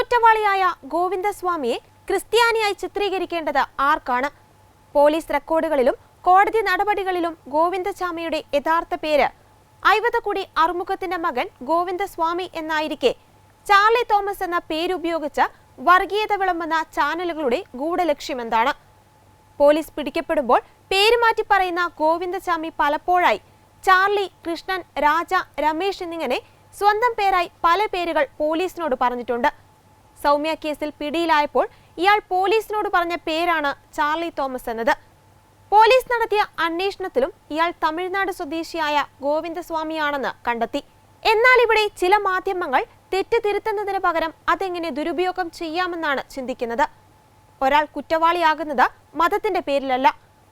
കൊടുംകുറ്റവാളിയായ ഗോവിന്ദസ്വാമിയെ ക്രിസ്ത്യാനിയായി ചിത്രീകരിക്കേണ്ടത് ആർക്കാണ്? പോലീസ് റെക്കോർഡുകളിലും കോടതി നടപടികളിലും ഗോവിന്ദസ്വാമിയുടെ യഥാർത്ഥ പേര് ഐവതക്കുടി അറുമുഖത്തിന്റെ മകൻ ഗോവിന്ദസ്വാമി എന്നായിരിക്കെ. ചാർലി തോമസ് എന്ന പേരുപയോഗിച്ച് വർഗീയത വിളമ്പുന്ന ചാനലുകളുടെ ഗൂഢലക്ഷ്യമെന്താണ്? പോലീസ് പിടിക്കപ്പെടുമ്പോൾ പേരുമാറ്റി പറയുന്ന ഗോവിന്ദസ്വാമി പലപ്പോഴായി ചാർലി കൃഷ്ണൻ രാജ രമേശ് എന്നിങ്ങനെ സ്വന്തം പേരായി പല പേരുകൾ പോലീസിനോട് പറഞ്ഞിട്ടുണ്ട്. സൗമ്യ കേസിൽ പിടിയിലായപ്പോൾ ഇയാൾ പോലീസിനോട് പറഞ്ഞ പേരാണ് ചാർലി തോമസ് എന്നത്. പോലീസ് നടത്തിയ അന്വേഷണത്തിലും ഇയാൾ തമിഴ്നാട് സ്വദേശിയായ ഗോവിന്ദസ്വാമിയാണെന്ന് കണ്ടെത്തി. എന്നാൽ ഇവിടെ ചില മാധ്യമങ്ങൾ തെറ്റ് തിരുത്തുന്നതിന് പകരം അതെങ്ങനെ ദുരുപയോഗം ചെയ്യാമെന്നാണ് ചിന്തിക്കുന്നത്. ഒരാൾ കുറ്റവാളിയാകുന്നത് മതത്തിന്റെ പേരിലല്ല.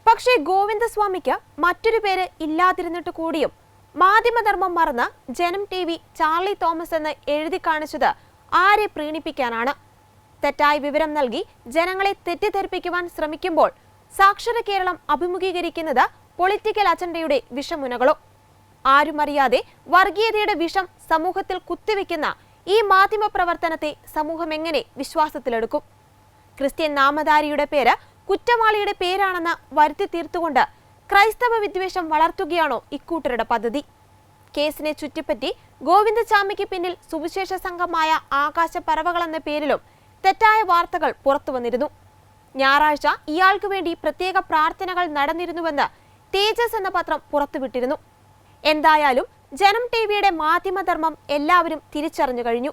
പക്ഷേ ഗോവിന്ദസ്വാമിക്ക് മറ്റൊരു പേര് ഇല്ലാതിരുന്നിട്ട് കൂടിയും മാധ്യമധർമ്മം മറന്ന് ജനം ടി ചാർലി തോമസ് എന്ന് എഴുതി കാണിച്ചത് ആരെ പ്രീണിപ്പിക്കാനാണ്? തെറ്റായ വിവരം നൽകി ജനങ്ങളെ തെറ്റിദ്ധരിപ്പിക്കുവാൻ ശ്രമിക്കുമ്പോൾ സാക്ഷര കേരളം അഭിമുഖീകരിക്കുന്നത് പൊളിറ്റിക്കൽ അജണ്ടയുടെ വിഷമുനകളോ? ആരുമറിയാതെ വർഗീയതയുടെ വിഷം സമൂഹത്തിൽ കുത്തിവെക്കുന്ന ഈ മാധ്യമ പ്രവർത്തനത്തെ സമൂഹം എങ്ങനെ വിശ്വാസത്തിലെടുക്കും? ക്രിസ്ത്യൻ നാമധാരിയുടെ പേര് കുറ്റവാളിയുടെ പേരാണെന്ന് വരുത്തി തീർത്തുകൊണ്ട് ക്രൈസ്തവ വിദ്വേഷം വളർത്തുകയാണോ ഇക്കൂട്ടരുടെ പദ്ധതി? കേസിനെ ചുറ്റിപ്പറ്റി ഗോവിന്ദചാമിക്ക് പിന്നിൽ സുവിശേഷ സംഘമായ ആകാശ പറവകളെന്ന പേരിലും തെറ്റായ വാർത്തകൾ പുറത്തുവന്നിരുന്നു. ഞായറാഴ്ച ഇയാൾക്ക് വേണ്ടി പ്രത്യേക പ്രാർത്ഥനകൾ നടന്നിരുന്നുവെന്ന് തേജസ് എന്ന പത്രം പുറത്തുവിട്ടിരുന്നു. എന്തായാലും ജനം ടി വിയുടെ മാധ്യമധർമ്മം എല്ലാവരും തിരിച്ചറിഞ്ഞു കഴിഞ്ഞു.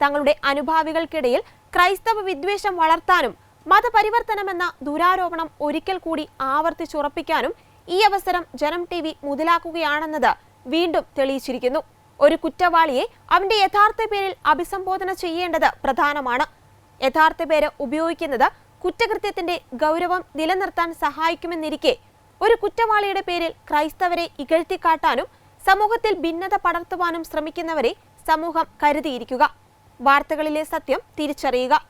തങ്ങളുടെ അനുഭാവികൾക്കിടയിൽ ക്രൈസ്തവ വിദ്വേഷം വളർത്താനും മതപരിവർത്തനമെന്ന ദുരാരോപണം ഒരിക്കൽ കൂടി ആവർത്തിച്ചുറപ്പിക്കാനും ഈ അവസരം ജനം ടി വി മുതലാക്കുകയാണെന്നത് വീണ്ടും തെളിയിച്ചിരിക്കുന്നു. ഒരു കുറ്റവാളിയെ അവന്റെ യഥാർത്ഥ പേരിൽ അഭിസംബോധന ചെയ്യേണ്ടത് പ്രധാനമാണ്. യഥാർത്ഥ പേര് ഉപയോഗിക്കുന്നത് കുറ്റകൃത്യത്തിന്റെ ഗൗരവം നിലനിർത്താൻ സഹായിക്കുമെന്നിരിക്കെ ഒരു കുറ്റവാളിയുടെ പേരിൽ ക്രൈസ്തവരെ ഇകഴ്ത്തിക്കാട്ടാനും സമൂഹത്തിൽ ഭിന്നത പടർത്തുവാനും ശ്രമിക്കുന്നവരെ സമൂഹം കരുതിയിരിക്കുക. വാർത്തകളിലെ സത്യം തിരിച്ചറിയുക.